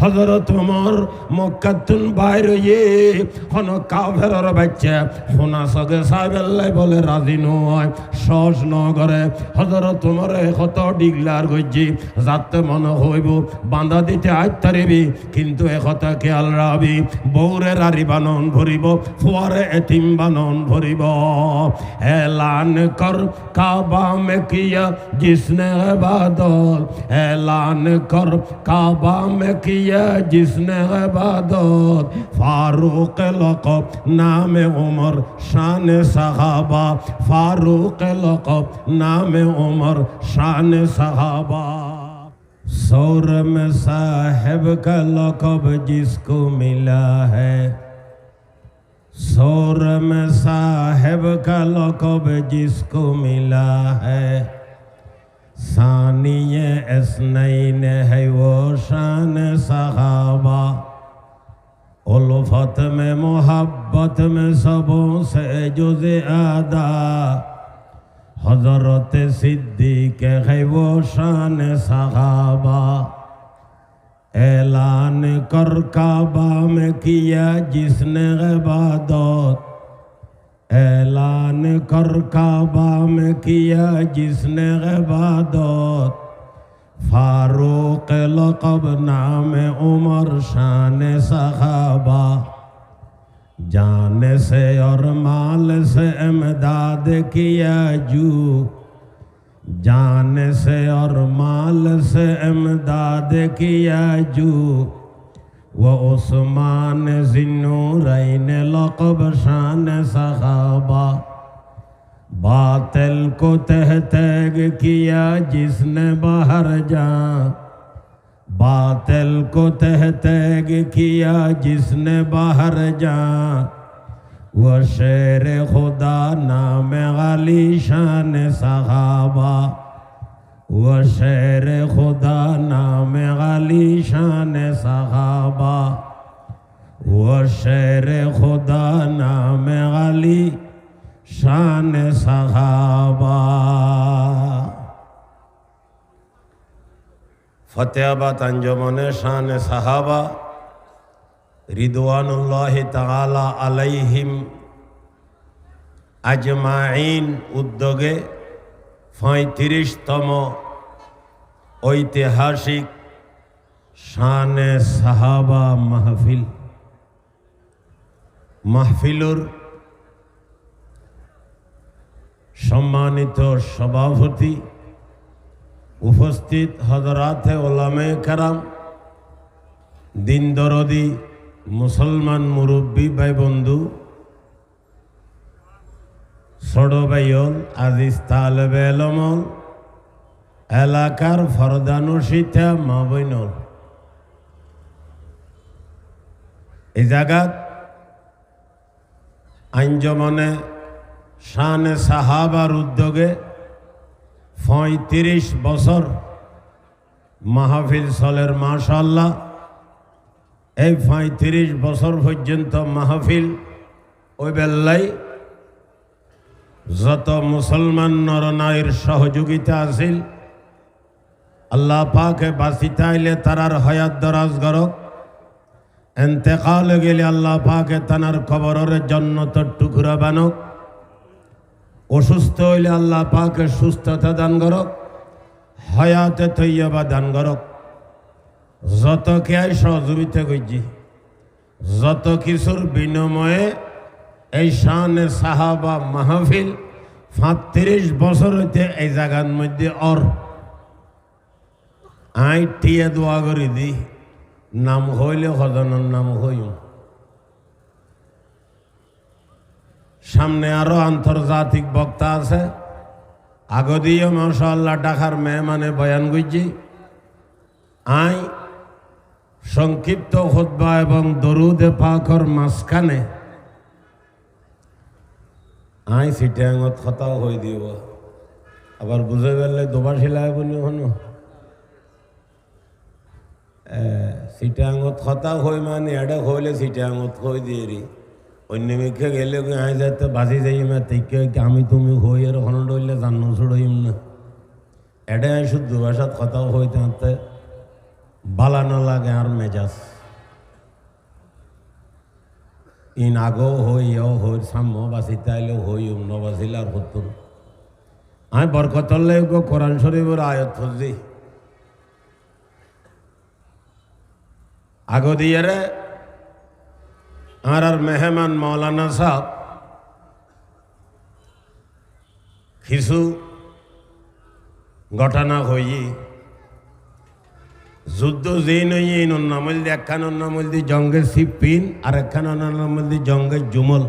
হজরত ওমর মক্কাতুন বাইরে হন কাফেরর বাচ্চা। সোনা সগে সাহেবেল্লাই বলে, রাজি নয়, সস নগরে হজরত ওমরে কত ডিগলার গজ্জি যাতে মনে হইব, বাঁধা দিতে আইতারিবি কিন্তু একথা খেয়াল রাবি বৌরে রারি বানন ভরিব, ফুয়ারে এতিম বানন ভরিব। এলান কর কাবা মে কিয়া জিসনে ইবাদত এলান কর কাবা মে কিয়া یہ جس نے عبادت، فاروق لقب، نام عمر، شان صحابہ، فاروق لقب، نام عمر، شان صحابہ۔ سور میں صاحب کا لقب جس کو ملا ہے۔ سور میں صاحب کا لقب جس کو ملا ہے۔ ثانی اسنین ہے وہ شان صحابہ۔ الفت میں محبت میں سبوں سے جز زیادہ حضرت صدیق ہے وہ شان صحابہ۔ اعلان کر کعبہ میں کیا جس نے عبادت اعلان کر کعبہ میں کیا جس نے عبادت فاروق لقب نام عمر شان صحابہ جان سے اور مال سے امداد کیا جو جان سے اور مال سے امداد کیا جو وعثمان عثمان لقب شان صحابہ۔ باطل کو تہ تیگ کیا جس نے باہر جان۔ باطل کو تہ تیگ کیا جس نے باہر جان۔ وہ شیر خدا نام علی شان صحابہ۔ ও শের খুদা নামে আলি শান সাহাবা। ও শের খুদা নামে আলি শান সাহাবা। ফতেহাবাদ আঞ্জমনে শান সাহাবা। রিদওয়ানুল্লাহ তালা আলাইহিম আজমাইন উদ্যোগে পঁয়ত্রিশতম ঐতিহাসিক শানে সাহাবা মাহফিল। মাহফিলুর সম্মানিত সভাপতি উপস্থিত হজরাতে ওলামে কারাম দিন দরদি মুসলমান মুরব্বী ভাই বন্ধু ভাইয়ল আজিজ তালেবে এলাকার ফরদানুসিতা মা বৈনল। এই জায়গাত আঞ্জমনে শানে সাহাবার উদ্যোগে পঁয়ত্রিশ বছর মাহফিল চলের মাশাল্লাহ। এই পঁয়ত্রিশ বছর পর্যন্ত মাহফিল ওই বেল্লাই যত মুসলমান নরনারীর সহযোগিতা আছিল, আল্লাহ পাকে বাঁচিতে আইলে তারার হয়াত দরাজ গরক এন্তেকাল গেলে আল্লাহ পাকে তানার কবরের জন্নত টুকরা বানক অসুস্থ হইলে আল্লাহ পাকে সুস্থতা দান করক হয়াতে তৈয়বা দান করক যত কেয়াই সহযোগিতা করছি যত কিছুর বিনিময়ে এই শানে সাহাবা মাহফিল সাঁত্রিশ বছর হইতে এই জায়গার মধ্যে অর। আই টিয়া দোয়া করে দি, নাম হইলে সজনের নাম হইম সামনে আরও আন্তর্জাতিক বক্তা আছে। আগদিও মাশাল্লাহ ডাকার মেহমানে বয়ান গুজি আই সংক্ষিপ্ত খুদ্া এবং দরুদে পাকর মাঝখানে আই সিটাঙত খতাও হয়ে দিব। আবার বুঝে গেলে দুবার সিলাই বলি হনো সিটাঙত খতাও হই মানে এডে হইলে সিটাঙত হই দিয়ে রি। অন্য মেঘে গেলে আই যাতে বাজি যাই মা থেকে আমি তুমি হই আর হন ডইলে জান্ন ছড়ইম না। এডে আই শুদ্ধ ভাষাত কথাও হইতে হাতে বালানো লাগে আর মেজাজ। ইন আগো হই ও হই সাম্য বাসিতে আইলে হই উন্ন বাসিল আর হতুন আমি বরকতল্লে কোরআন শরীফের আয়ত ফুজি আগো দিয়ে রে আর মেহমান মৌলানা সাহেব কিছু ঘটনা হই যুদ্ধ যে নই নামল দি একখান নামল দি জঙ্গে সিপিন আর একখান নামল দি জঙ্গের জুমল।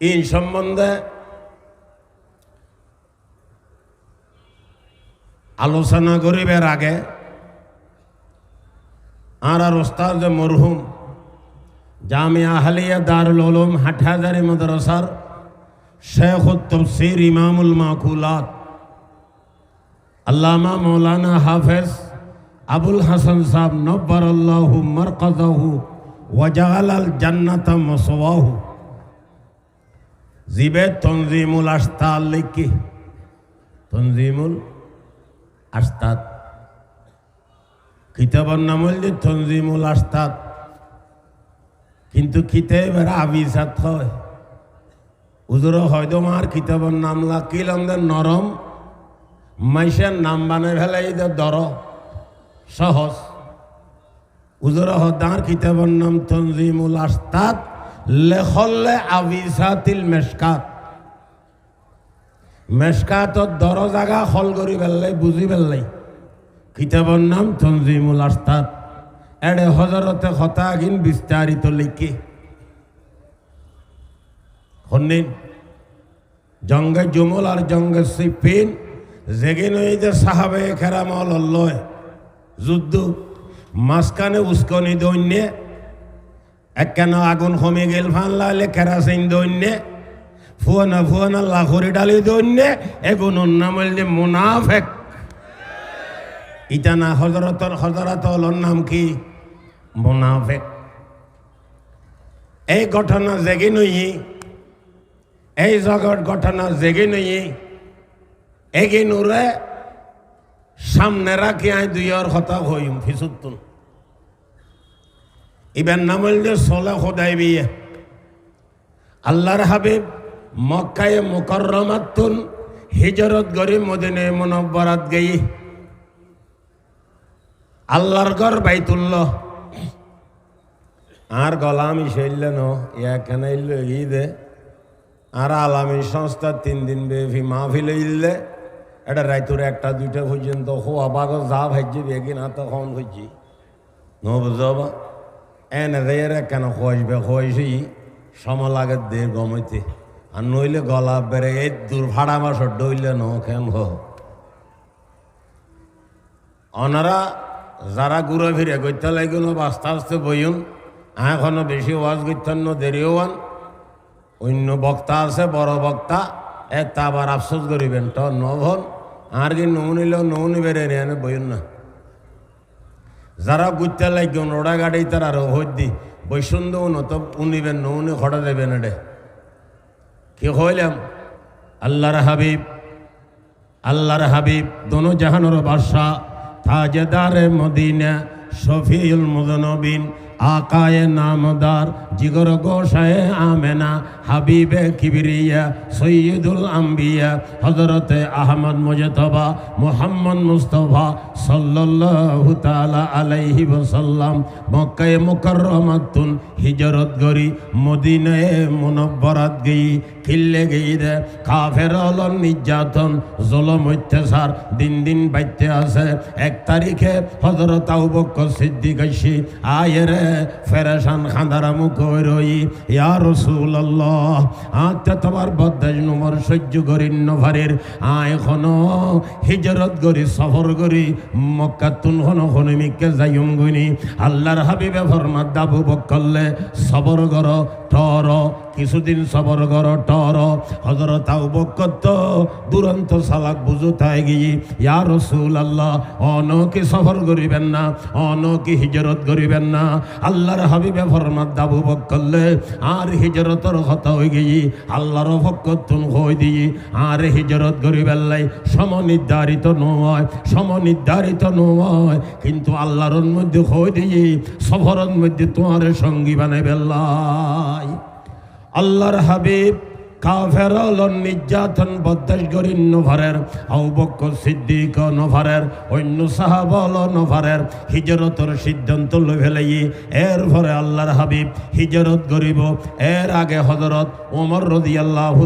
ইন সম্বন্ধে আলোচনা করিবার আগে আর আর ওস্তাদ মরহুম জামিয়া হালিয়া দারুল উলুম হাটহাজারি মাদ্রাসার শেখ তফসির ইমামুল মাকুলাত আল্লামা মৌলানা হাফেজ আবুল হাসান সাহেব নব্বর আল্লাহু মরকজাহু ওয়াজাল আল জান্নাত মসওয়াহু। জিবে তনজিমুল আস্তাদ লিখি। তনজিমুল আস্তাদ কিতাবের নাম হল তনজিমুল আস্তাদ কিন্তু কিতাবের আবিজাত হয়। উজুর হয়তো মার কিতাবের নাম লাকিলাম নরম। মাইসের নাম বানাই ফেলাই দর, সহজ। উজুর হদার কিতাবের নাম তনজিমুল আস্তাদ, লেখলে আবিসাতিল মেসকাত মেসকাতত দর জাগা হল করি পেলাই বুঝি পেলাই কিতাবের নাম তনজিমুল আস্তাদ। এড়ে হজরতে হতাগিন বিস্তারিত লিখি। হন্নিন জঙ্গে জুমল আর জঙ্গে সিপিন যেগিন ওই যে সাহাবে খেরামল লয় যুদ্ধ, মাঝখানে উস্কনি দৈন্যে, একখান আগুন কমে গেল ফান লালে কেরাসিন দৈন্যে, ফুয়ানা ফুয়ানা লাখরি ডালি দৈন্যে, এগুন নাম যে মুনাফেক। ইটানা হজরতর হজরত নাম কি? মুনাফেক। এই ঘটনা জেগে নই, এই জগৎ ঘটনা জেগে নই এগে নুরে সামনে রাখি আই দুইয়ের কথা হইম ফিসুতুন ইবেন নামল যে সোলা খোদাই বিয়ে। আল্লাহর হাবিব মক্কায় মুকরমাতুন হিজরত গরি মদিনে মনব্বরাত গেই। আল্লাহর ঘর বাইতুল্লাহ। আর গলামি শৈল ন ইয়াখানে ইল্ল ঈদে আর আলামী সংস্থা তিন দিন বেফি মাহফিল ইল্লে এটা রাইতুর একটা, দুইটা পর্যন্ত হওয়া বাগ যা ভাজ্যে বেগি না তখন হইছি ন বুঝবা এনে দেয় কেন খোয়াইবে খোয়াইছি সম লাগে দে গমইতে আর নইলে গলা বেড়ে এই দূর ভাড়া মাসর ডইলে ন কেন হ। অনারা যারা ঘুরে ফিরে করতে লাগিল, আস্তে আস্তে বইন এখনও বেশি ওয়াজ করতেন দেরিও আন অন্য বক্তা আছে, বড় বক্তা, এ তা আবার আফসোস করিবেন তো নভন নৌ নিলেও নৌ নিবে এনে বইন যারা গুজতে লাগবেন ওড়া গাড়ি তারা আরও হই দি বৈষুন দেও নত উনিবেন নৌনি খড়া দেবেন এডে কি হইলাম আল্লাহর হাবিব আল্লাহর হাবিব দোনো জাহানোর বাদশাহ তাজেদারে মদিনা শফিউল মুদনবিন আকায়ে নামদার জিগর গোসায়ে আমেনা, হাবিবে কিবিরিয়া, সৈয়দুল আম্বিয়া হজরতে আহমদ মুজতবা, মুহাম্মদ মুস্তফা সাল্লাল্লাহু তাআলা আলাইহি ওয়াসাল্লাম, মক্কায়ে মুকাররমাতুন হিজরত গরি মদিনায়ে মুনব্বরাত গই খিল্লে গই রে কাফের অলন নির্যাতন, জলম, অত্যাচার দিন দিন বাইতে আছে। এক তারিখে হজরত আবু বকর সিদ্দিক আইসি আয় রে ফেরেশান খান্দারা মুখ রই ইয়া রাসূলুল্লাহ আত্মা তোমার বদাজ নম্বর সহ্য করি নভারের আয় খন হিজরত করি, সফর করি মক্কাতুন হন হনমিকে যাইম গুনি। আল্লাহর হাবিবে ফরমাত দাবু বকল্লে সবর টর কিছুদিন সবর কর টর। হজরত আবু বকর তো দুরন্ত সালাক বুঝু তাই গিয়ে, ইয়া রসুল আল্লাহ অন কি সফর করিবেন না অন কি হিজরত করিবেন না। আল্লাহর হাবিবে ফরমাত দাবু বকলে আর হিজরতর কথা হয়ে গিয়ে, আল্লাহর ভক্তন হয়ে দিয়ে, আর হিজরত করিবেন লাই, সমনির্ধারিত নয় সমনির্ধারিত নয়। কিন্তু আল্লাহর মধ্যে হয়ে দিয়ে, সফরের মধ্যে তোমার সঙ্গী বানাই বেল্লাই আল্লাহর হাবিব কাফের নির্যাতন বদাস করি নভারের আউবক্ক সিদ্দিক নভারের অন্য সাহাবল নভারের হিজরতর সিদ্ধান্ত লো ফেলাই এর পরে আল্লাহর হাবিব হিজরত করিব। এর আগে হজরত ওমর রদি আল্লাহ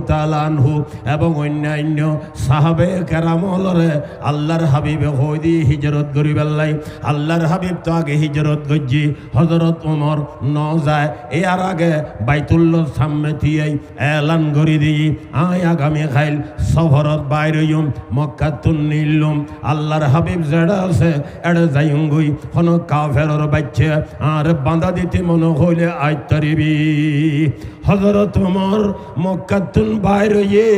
আনহু এবং অন্যান্য সাহাবে কেরামলরে আল্লাহর হাবিবে হই দিয়ে হিজরত করিবেল্লাই আল্লাহর হাবিব তো আগে হিজরত গজ্জি হজরত ওমর ন যায় এর আগে বাইতুল্লোর সামনে থিয়াই এলান করি দিই আয় আগামী খাইল সফরত বাইরইম মক্কাতুন নিলুম আল্লাহর হাবিব যেটা আছে, এড়ে যাইম গুই হন কাফেরর বাচ্চা, আর বাঁধা দিতে মনে হইলে আইতারিবি। হজরত ওমর মক্কাতুন বাইরইয়ে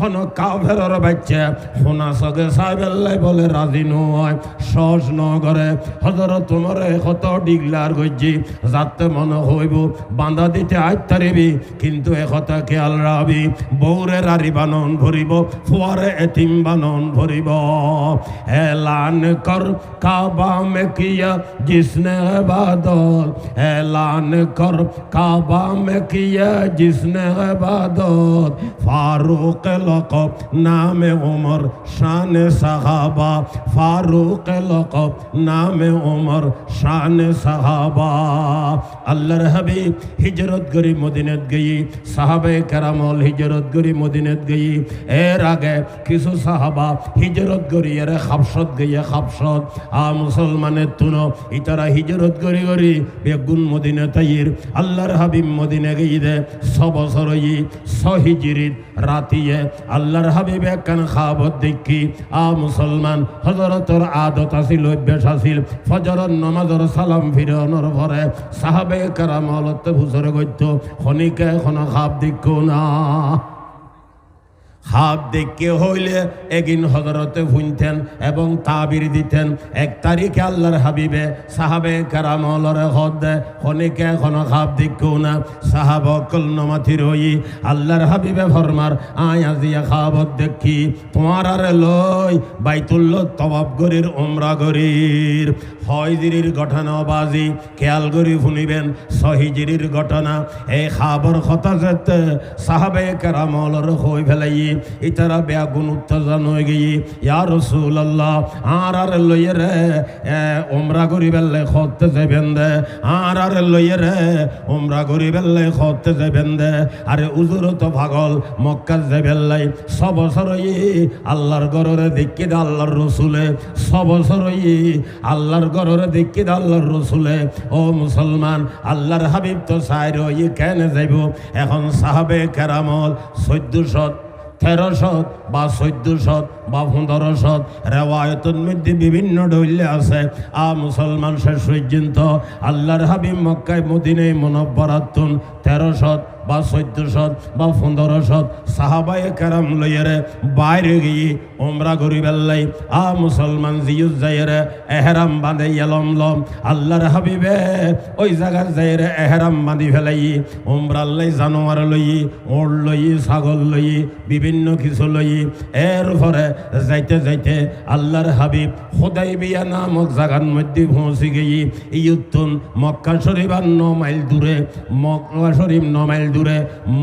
হন কাফেরর বাচ্চা। হোনা সগে সাহেবেল্লাই বলে, রাজি নয়, সহজ নগরে। হজরত ওমরে কত ডিগলার গজ্জি। যাতে মনে হইব, বাঁধা দিতে আইতারিবি কিন্তু একথা খেয়াল রাবি বৌরে রারি বানন ভরিব, ফুয়ারে এতিম বানন ভরিব। এলান কর কাবা মে কিয়া জিসনে ইবাদত এলান কর কাবা মে কিয়া জিসনে ইবাদত ফারুক লকব নামে উমর শান সাহাবা, ফারুক লকব নামে উমর শান সাহাবা। আল্লাহর হাবিব হিজরত করি মদিনত গই সাহাবে কেরামল হিজরত করি মদিনত গই এর আগে কিছু সাহাবা হিজরত করি, এর খাবসত গইয়ে খাবসত আ মুসলমানের তুনো, ইতারা হিজরত করি করি বেগুন মদিনা তাইর আল্লাহর হাবিব মদিনা গই দে সবসর বছর ই সহিজিরিত রাতিয়ে। আল্লাহর হাবিব একখান খাবত দেখি, আ মুসলমান হজরতর আদত আসিল, অভ্যাস আসিল ফজর নমাজর সালাম ফিরনের ভরে সাহাবে কারামলত ভুসর গত্য খনিকে এখন খাব দেখো না। হাত দেখে হইলে এগিন হজরতে ভুনতেন এবং তাবির দিতেন। এক তারিখে আল্লাহর হাবিবে সাহাবে কারামলরে হদ দে খনিকে এখন হাব দেখেও না। সাহাব কল নমাথি রই, আল্লাহর হাবিবে ফরমার, আয় আজিয়া খাবত দেখি, তোমার আরে লই বাইতুল্ল তবাব গরির ওমরা গরির হয়জিরির ঘটনা বাজি, খেয়াল করি শুনিবেন সহিজিরির ঘটনা। এই খাবর যেতে সাহাবে কারামলর হই ফেলাই ইতারা বেগুন উত্তেজন হয়ে গিয়ে, ইয়া রসুল আল্লাহ আর আর লইয়ে রে ওমরা করি বেললে খতে যাবেন দে, আর আর লইয়ে রে ওমরা করি বেললে খতে যাবেন দে, আরে উজুর তো পাগল মক্কা যাবেন লাই ছ বছর আল্লাহর গররে দেখি দে আল্লাহর রসুলে ছ বছর আল্লাহর গররে দেখি দে আল্লাহর রসুলে, ও মুসলমান, আল্লাহর হাবিব তো সাইর ই কেন যাইব? এখন সাহাবে কেরামল চোদ্দশত তেরোশত বা চৈদ্যশত বা পনেরোশত রেওয়ায়তের মধ্যে বিভিন্ন ডৈল্য আছে। আ মুসলমান শেষ পর্যন্ত আল্লাহর হাবিব মক্কায় মদিনে মনব্বরাতুন তেরোশত বা চৈদ্যশত বা পনেরোশত সাহাবাই কেরাম লইয়েরে বাইরে গিয়ে ওমরা করি বেল্লাই আ মুসলমান জিউজ যাইরে এহেরাম বাঁধে এলম লম আল্লাহর হাবিবে ওই জায়গার যাইরে এহেরাম বাঁধি ফেলাই ওমরাল্লাই জানোয়ার লই ওর লই ছাগল লই বিভিন্ন কিছু লই এর পরে যাইতে যাইতে আল্লাহর হাবিব খোদাই বিয়া নামক জাগার মধ্যে পৌঁছে গিয়ে ইউতুন মক্কা শরীফ আর ন মাইল দূরে, মক্কা শরীফ ন মাইল দূরে,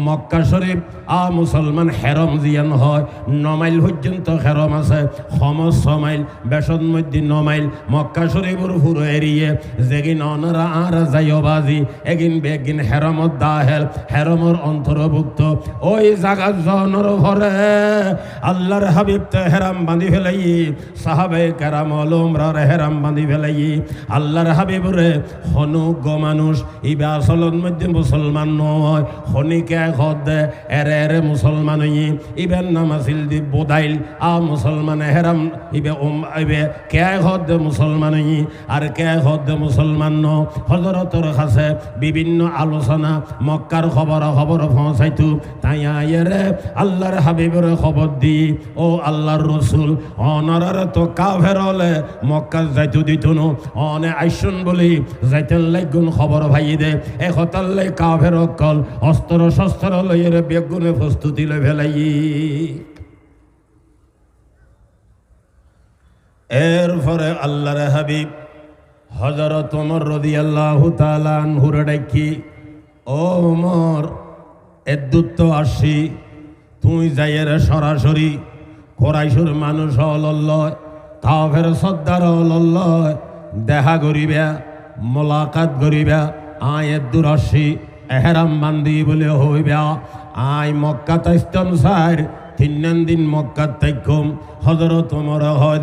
মক্কা শরীফ আ মুসলমান হেরম জিয়ান হয়, ন মাইল পর্যন্ত হেরম আছে সমস ছ মাইল, বেসন মধ্যে ন মাইল, মক্কা শরীফর ফুরো এরিয়ে, যেগিন অনরা আর যাইও বাজি, এগিন বেগিন হেরমত দাহেল হেরমর অন্তর্ভুক্ত, ওই জাগা জনর ভরে আল্লাহর হাবিব তে হেরাম বাঁধি ফেলাই, সাহাবে কেরাম ওমরার হেরাম বাঁধি ফেলাই। আল্লাহর হাবিবরে হনু গ মানুষ, ইবা আসলন মধ্যে মুসলমান নয়, হনিকে হদ এরে এরে মুসলমান হই। ইবেন নামাসিল দি বোদাইল, আ মুসলমান হেরাম ইবে ওম ইবে কে হদ মুসলমান আর কে হদ মুসলমান ন। হজরতর কাছে বিভিন্ন আলোচনা, মক্কার খবর খবর পৌঁছাইতু, তাই আয়েরে আল্লাহর হাবিবের খবর দি। ও আল্লাহর রসুল, অনারার তো কাফের হলে মক্কা যাইতু দিত নো। অনে আইসুন বলি যাইতেন লাগুন খবর ভাই দে। এ হতাল্লাই কাফের অকল অস্ত্র শস্ত্র লইয়ের বেগুনে প্রস্তুতি লই ফেলাই। এরপরে আল্লাহর হাবিব হজরত ওমর রদি আল্লাহ তালানহুর ডাকি, ও ওমর এদ্দুত তো আসি, তুই যাইয়ের সরাসরি কোরাইশুর মানুষ অলল্লয় কাফের সর্দার অলল্লয় দেখা করিবা মোলাকাত করিবা আয় এদ্দুর আসি এহেরাম বান্দি বলে হইবা, আয় মক্কা তাইস্তম সার তিন দিন মক্কা তাইকুম হজরত ওমর হয়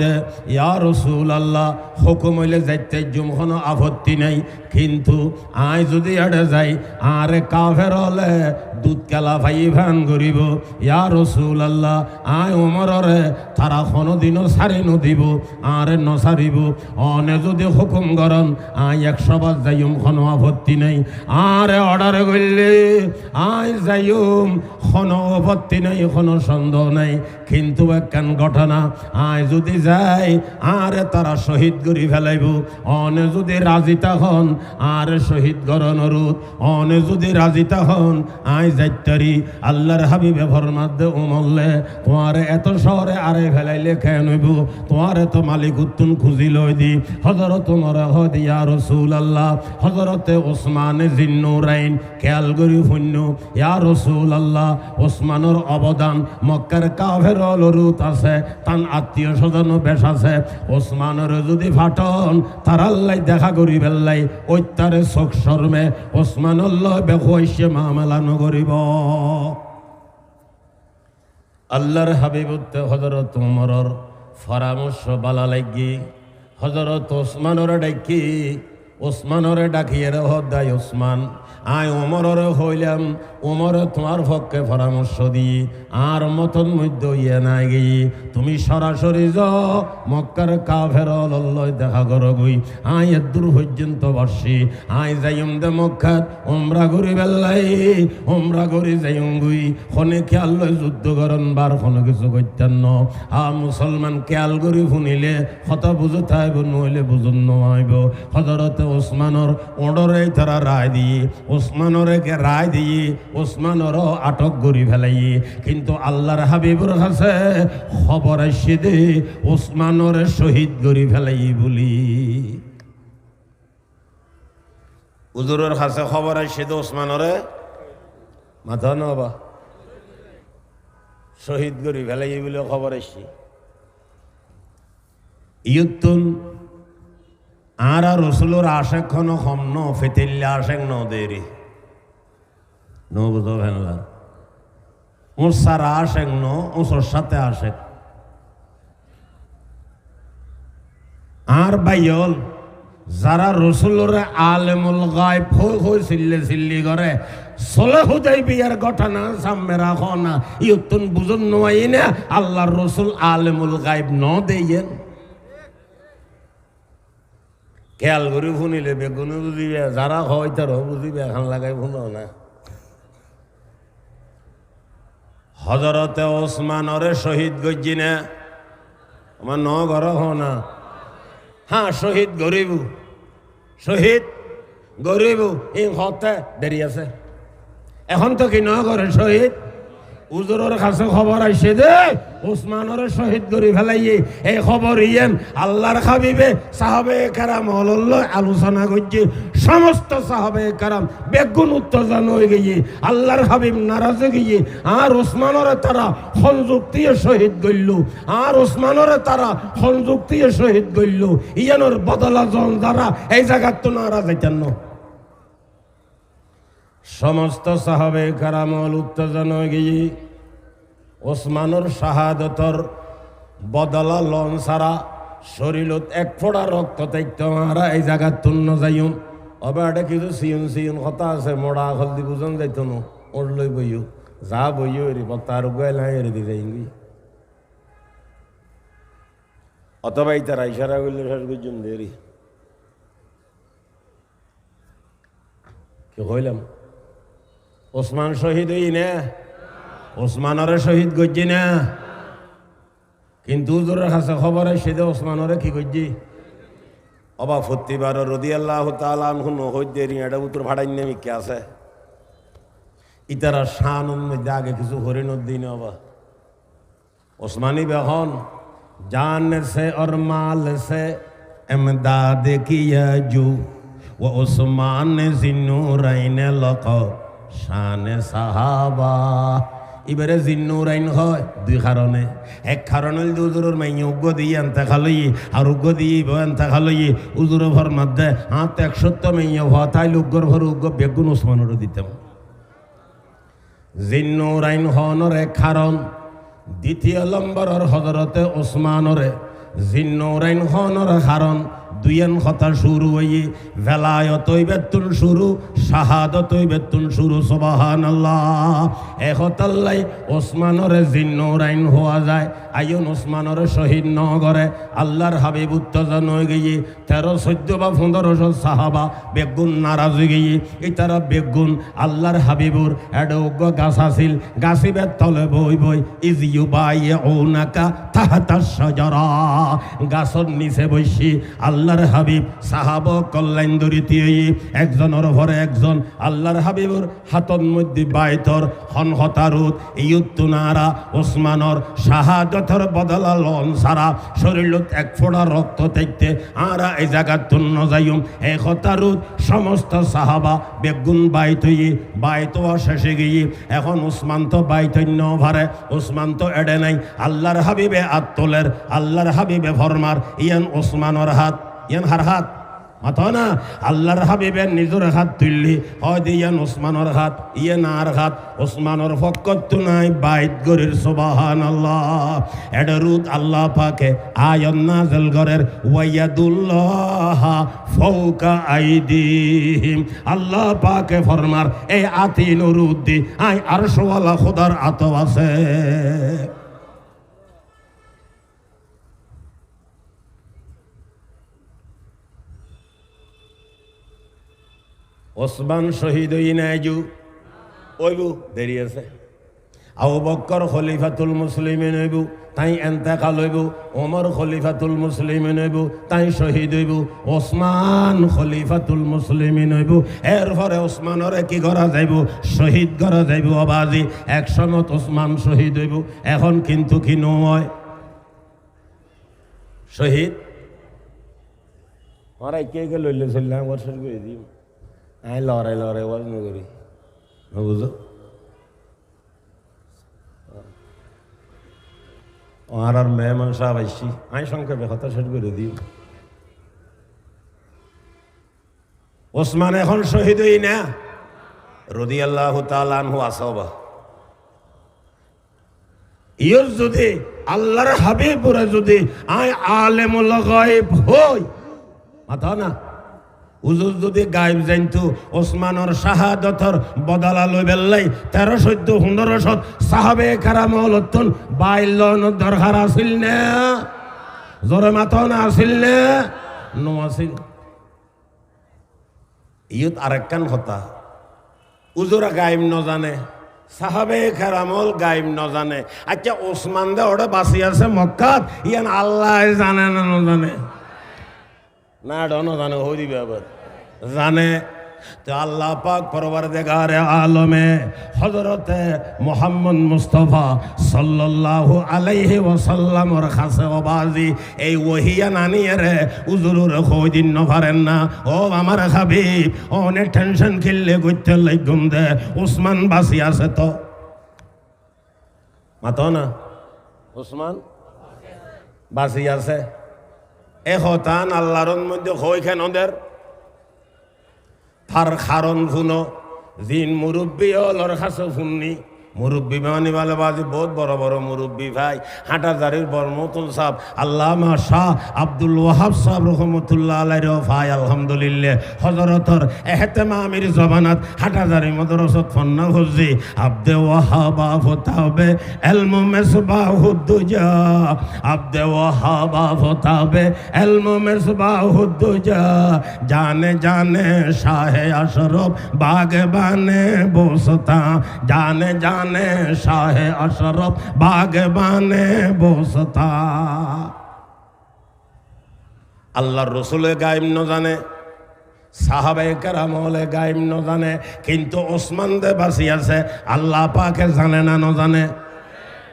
ইয়া রসুল আল্লাহ হুকুম হইলে যাইতে জুম কোনো আপত্তি নাই। কিন্তু আয় যদি এড়ে যাই, আরে কাফের হলে দুধ কেলা ভাই ভান করিব। ইয়া রসুল আল্লাহ আয় ওমররে তারা কোনো দিনও সারি নদিব আরে নসারিব অনে যদি হুকুম করন আয় একশো বার যাইম কোনো আপত্তি নাই। আরে অর্ডারে করলে আয় যাইম কোনো আপত্তি নাই, কোনো সন্দেহ নাই। কিন্তু একখান ঘটনা আয় যদি যাই, আরে তারা শহীদ করি ফেলাইব। অনে যদি রাজিতা হন আরে শহীদ গরণ রুদ অনে যদি রাজিতা হন আয় যাইতারি। আল্লাহর হাবিবে ফরমাদ্দে উমল্লে তোমার এত শহরে আরে ফেলাইলে খেয়ে নইব তোমার এত মালিক উত্তুন খুঁজি লই দি। হজরত তোমার হদ ইয়া রসুল আল্লাহ হজরতে ওসমানে জিন্নুরাইন, খেয়াল করি শূন্য। ইয়া রসুল আল্লাহ ওসমানের অবদান মক্কার কাভের অলরুত আছে। তান আত্মীয় স্বজন বেশ আছে। ওসমানের যদি ফাটন, তার আল্লাহ দেখা করি বেল্লাই ঐত্যারে চোখ শর্মে ওসমানুল্লাহ বেশে মামেলা নগরিব। আল্লাহর হাবিবুত্তে হজরত উমরর পরামর্শ বালা লাগি। হজরত ওসমানর ডাকি, ওসমানরে ডাকিয়ে রে হদাই ওসমান। আয় ওমররে হইলাম ওমরে তোমার পক্ষে পরামর্শ দিই। আর মতন মধ্য ইয়ে নাই গিয়ে তুমি সরাসরি য মক্কার কাফের লল্লয় দেখা করো গই। এর দূর পর্যন্ত বসি। আই যাইম দে মক্কাত ওমরা করি বেল্লাই ওমরা করি যাইম গুই। খনে খেয়াল লয় যুদ্ধ করন বার কোনো কিছু করতেন ন। আ মুসলমান খেয়াল করি শুনিলে হত বুঝো থাইব নইলে বুঝুন নইব হজরতে ওসমানর অর্ডরে তারা রায় দিয়ে ওসমানরে রায় দিয়ে ওসমানর আটক করি ফেলাই কিন্তু আল্লাহর হাবিবুর কাছে খবর আসছে দে, ওসমানরে শহীদ করি ফেলাই বলি। উজুরের কাছে খবর আসছে দে ওসমানরে মাথা নবা শহীদ করি ফেলাই বলে খবর আসছে। ইয়ুত্তুন আর আর রসুলোর আশেক খন হম ন, ফেতিল্লা আশেক ন দেরি। ন বুঝো ভেনলা ওর সারা আশেক ন, ওর সাথে আশেক আর বাইল যারা রসুলোর আলেমুল গায়ব হই চিল্লে চিল্লি করে চলে হুদাই বিয়ার ঘটনা সামনে রাখো না। ইয়তুন বুঝুন নয় না, আল্লাহর রসুল আলেমুল গায়ব ন দেইয়েন। খেয়াল করে শুনিলে বেগুনে বুঝিবে, যারা হয় তার বুঝিবে, এখন লাগাই শুনো না। হজরতে ওসমান অরে শহীদ গজ্জি না। আমার ন ঘর হ না। হ্যাঁ শহীদ গরিব। শহীদ গরিব। ই হতে দেরি আছে। এখন তো কি ন ঘরে শহীদ? উজুরের কাছে খবর আইছে দে উসমানের শহীদ করে ফেলাইয়ে এই খবর ইয়েন আল্লাহর খাবিবে সাহাবে কারাম হল্ল আলোচনা করছে। সমস্ত সাহাবে কারাম বেগুন উত্তেজন হয়ে গিয়ে, আল্লাহর হাবিব নারাজে গিয়ে, আর ওসমানরে তারা সংযুক্তিয়ে শহীদ গইল আর ওসমানরে তারা সংযুক্তিয়ে শহীদ গইল ইয়ানোর বদলা জন যারা এই জায়গার তো নারাজ যাইতেন না। সমস্ত সাহাবে কারামল উত্তেজন গিয়ে ওসমানুর শাহাদতর বদলা লন সারা শরীরত এক ফোড়া রক্ত তাইত মারা এই জায়গার তুন্ন যাইম অবে এটা কিছু সিয়ন সিয়ন কথা আছে, মোড়া হলদি বুঝন যাইত নো ওর লই বইও যা বইও এরি বত্তার গাইলাই এরি দি যাইঙ্গি অথবা এই তারা ইশারা করলে শেষ করছেন দেরি কি হইলাম? ওসমান শহীদ হই না। ওসমানরে শহীদ করছি না। কিন্তু তোর কাছে খবর সে যে ওসমানরে কি করছি? অবা ফত্তিবার রদি আল্লাহ তালুন হইতে রিয়াটা উত্তর ভাড়াই নেমি কে আছে। ইতারা শান মধ্যে আগে কিছু হরিণ দিন অবা। ওসমানি বেহন জান সে অর মাল সে দা দে জু ও ওসমান জিনু রাইনে লক শান সাহাবা। এবারে জিন্নুরাইন হয়, দুই কারণে। এক কারণ হইল উজুরের মাই উগ্র দিয়ে আনতে খালই আর উগ্র দিয়ে আনতে খালই উজুর ভর মধ্যে হাত একসত্য মাইয়া হওয়া তাই উগ্র ভর উগ্র বেগুন ওসমানেরও দিতাম। জিন্নুরাইন হনর এক কারণ, দ্বিতীয় নম্বরের হজরতে ওসমানরে জিন্নৌরাইন হনর কারণ দুইয়েন কথা শুরু হইয়ে ভেলায়তই বেতুন শুরু শাহাদতই বেতুন শুরু সবাহান আল্লাহ এহতাল্লাই ওসমানরে জিন্নৌরাইন হওয়া যায় আইন ওসমানরে শহীদ নগরে, আল্লাহর হাবিব উত্তেজন হয়ে গিয়ে, তেরো, চোদ্দ বা পনেরোশো সাহাবা বেগুন নারাজ হয়ে গিয়ে এই তারা বেগুন আল্লাহর হাবিবুর এডোগ্য গাছ আছিল, গাছিবের তলে বই বই ইজ ইউ বাই ও নাকা তাহাতা সজরা গাছর নিচে বসি আল্লাহর হাবিব, সাহাব কল্যাণ দরিতি একজনের ঘরে একজন আল্লাহর হাবিবুর হাতর মধ্যে বাইতর হনহতারুত ইয়ুত্তুনারা ওসমানর শাহাদতর বদলা লন সারা শরীরত এক ফোড়া রক্ত দেখতে আরা এই জায়গার তুন্ন যাইম এক হতারুত সমস্ত সাহাবা বেগুন বাইত হইয়ে, বাইত শেষে গিয়ে, এখন উসমান তো বাইতন্য ভারে উসমান তো এডে নাই। আল্লাহর হাবিবে আত্তলের আল্লাহর হাবিবে ফরমার ইয়ান ওসমানর হাত। ইয়ান হার হাত। মাথা না? আল্লাহর হাবিবের নিজের হাত তুললি। হয়তো ইয়ান ওসমানর হাত, ইয়ান আর হাত। ওসমানর ফকত নাই, বাইত গরির সোবাহান আল্লাহ এডরুদ আল্লাহ পাকে আয়ন নাজল গরের ওয়াইয়াদুল্লাহ ফৌকা আইদিহিম। আল্লাহ পাকে ফরমার এই আতি নুরুদ্দি আই আরশওয়ালা খোদার আত আছে ওসমান শহীদ হই নাইজু ওইবু, দেরি আছে। আবু বক্কর খলিফাতুল মুসলিমিন হইব, তাই এন্তেকাল হইব। ওমর খলিফাতুল মুসলিমিন হইব, তাই শহীদ হইব। ওসমান খলিফাতুল মুসলিমিন হইব। এরপরে ওসমানরে কি করা যাইব? শহীদ করা যাইব অবাজি। একসমত ওসমান শহীদ হইব। এখন কিন্তু কি নয়? শহীদ? ওরাই কে কে লইলে চললে আমার শুরু করে দিই আই লড়াই লড়াই ওয়াজ করি বুঝো আর আর মেহমান সাহেব আইসি আই সংক্ষেপে কথা শেষ করে দিই ওসমান এখন শহীদ হই না রদি আল্লাহ তালু আসবা ইয়র যদি আল্লাহর হাবিবুরে যদি আই আলেমুল গায়েব হই মাথা না উজুর যদি গাইব জানতো, ওসমানর শাহাদতর বদলা লই। বেল্লাই তেরো চৈদ্দ পনেরোশত সাহাবে কারাম লত্তন বাইলন দরকার আছিল নে। জোরে মাথন আছিল নে। নো আছিল ইয়ত আরেকখান কথা। উজুরা গাইব নজানে, সাহাবে খারামল গাইব নজানে। আচ্ছা ওসমান দে ওটা বাসি আছে মক্কাত, ইয়ান আল্লাহ জানে না নজানে। না ডনো জানে, হই দিবে আবার। জানে তো আল্লাহ পাক পরবার দেগারে আলমে হজরতে মোহাম্মদ মুস্তফা সাল্লাল্লাহু আলাইহি ওয়াসাল্লামর কাছে অবাজি এই ওহিয়া নানিয়ে রে উজুরুর কই দিন নপারেন না। ও আমার হাবিব, অনেক টেনশন খেললে গইতে লাগুম দে, উসমান বাসি আছে তো। মাতো না? উসমান বাসি আছে? এ হতান আল্লাহর মধ্যে হই কেন ওদের। তার কারণ শুনো দিন মুরব্বী অলর কাছে শুননি। মুরব্বী মানি বহুত বড় বড় মুরব্বী ভাই, হাঁটাজারির বর্মতুল সাহ আল্লামা শাহ আব্দুল ওয়াহাব সাহ রহমতুল্লাহ আলাইর ভাই, আলহামদুলিল্লাহ। হজরতর এহতেমা আমির জবানাত হাঁটাজারি মদরসত ফন্না হুজি আব্দে ওয়াহাবা ফতাবে এলমু মেসবাহুদ্দুজা আব্দে ওয়াহাবা ফতাবে এলমু মেসবাহুদ্দুজা জানে জানে শাহে আশরফ বাগবানে বসতা। জানে জানে শাহে আশরফ বাগবানে বসতা। আল্লাহর রসুলের গায়েব ন জানে সাহাবে কেরামলে ন জানে, কিন্তু ওসমান দে বাসি আছে, আল্লাহ পাকে জানে না ন জানে।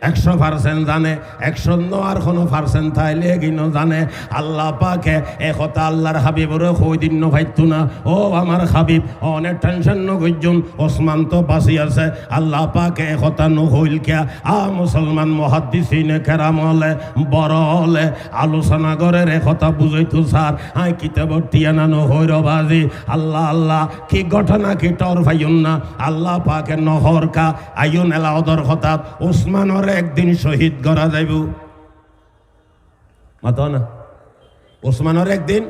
একশো পার্সেন্ট জানে, একশো আর কোনো পার্সেন্ট থাইলে কিনো জানে। আল্লাহ পাকে একতা আল্লাহর হাবিবর কই দিন নভাইতো না। ও আমার হাবিব, অনেক টেনশন নগজ্জন ওসমান তো বাঁচি আছে। আল্লাহ পাকে একতা নহইল কে আ মুসলমান মহাদ্দিসিনে কেরাম হলে, বড় হলে, আলোচনা করে একতা বুঝাইতো স্যার। আই কিতাব টিয়ানা নহৈর বাজি। আল্লাহ আল্লাহ, কি ঘটনা কি টর ভাইন না? আল্লাহ পাকে নহর কা আইন এলা অদর হঠাৎ ওসমানর একদিন শহীদ করা যাইব। মাত না? ওসমানর একদিন।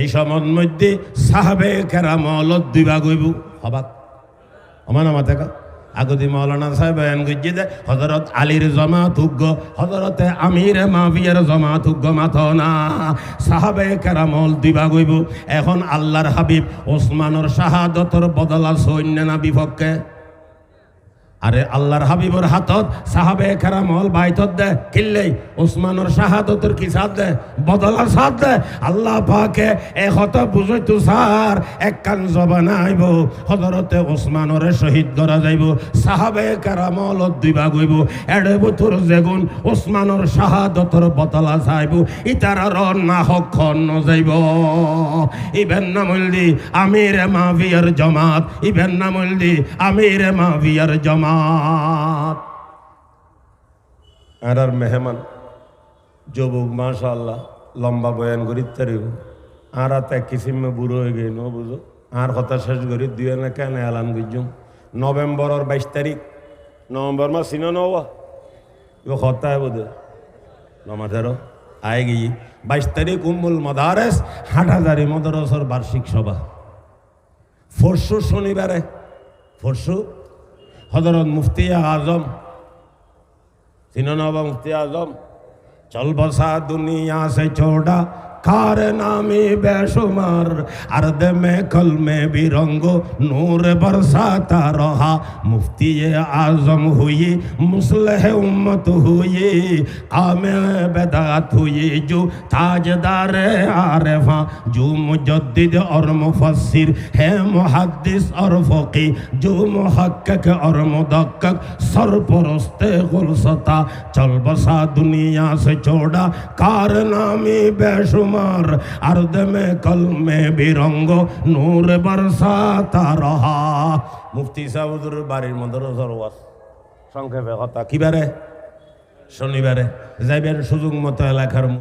এই সময়ের মধ্যে সাহাবে কেরাম অলদ দুই ভাগ হইব হবাক অমান মাতে কা আগদি মৌলানা সাহেব বয়ান গুজি দে হজরত আলীর জমাত উগ্গ হজরতে আমির মাবিয়ার জমাত উগ্গ মাথ না? সাহাবে কেরামল দুই ভাগ হইব এখন আল্লাহর হাবিব ওসমানর শাহাদতর বদলা সৈন্য না বিপক্ষে। আরে আল্লাহর হাবিবর হাতত সাহাবে কেরামল বাইতত দে, কিল্লেই ওসমানর শাহাদতের কি সাথ দে বদলা সাথ দে। আল্লাহ পাকে এ হত বুঝইতো সার, এক কান জবান আইব হজরতে ওসমানরে শহীদ করা যাইব, সাহাবে কেরামল দুই ভাগ হইব এড়ে বছর যেগুন ওসমানর শাহাদতর বদলা চাইব, ইতার না হক ন যাইব। ইবেন নামলদি আমির মাভিয়ার জমাত, ইবেন নামলদি আমির মাভিয়ার জমাত। আর মেহমান, যুবক মাশাল্লাহ লম্বা বয়ান করি তারিব। আর হাতে কিসিমে বুড়ো হয়ে ন বুঝো? আর কথা শেষ করি, দুই না কেন এলান গুজুম নভেম্বরের বাইশ তারিখ। নভেম্বর মাস চিনো নবা ইব সপ্তাহে বোধ। নমাধেরো আয় গিয়ে। বাইশ তারিখ উম্মুল মদারেস, হাটহাজারি মদরসর বার্ষিক সভা। পরশু শনিবারে পরশু হজরত মুফতি আজম সিননবা মুফতি আজম চল বসা দুনিয়া کار نامی بے شمار ارد میں کل میں بھی رنگ نور برساتا رہا مفتی آزم ہوئی مسلح امت ہوئی کام بیدات ہوئی جو تاجدار عارفان جو مجدد اور مفسر ہے محدث اور فقی جو محقق اور مدقق سر پرست غلصتا چل بسا دنیا سے چھوڑا کار نامی بے شمار তোমার আর দেমে কলমে বিরঙ্গ নূর বর্ষা তারহা মুফতি সাহুদুর বাড়ির মধ্যে রোজরওয়াজ সংক্ষেপে কথা কিবারে শনিবারে। যাইবেন সুযোগ মতো এলাকার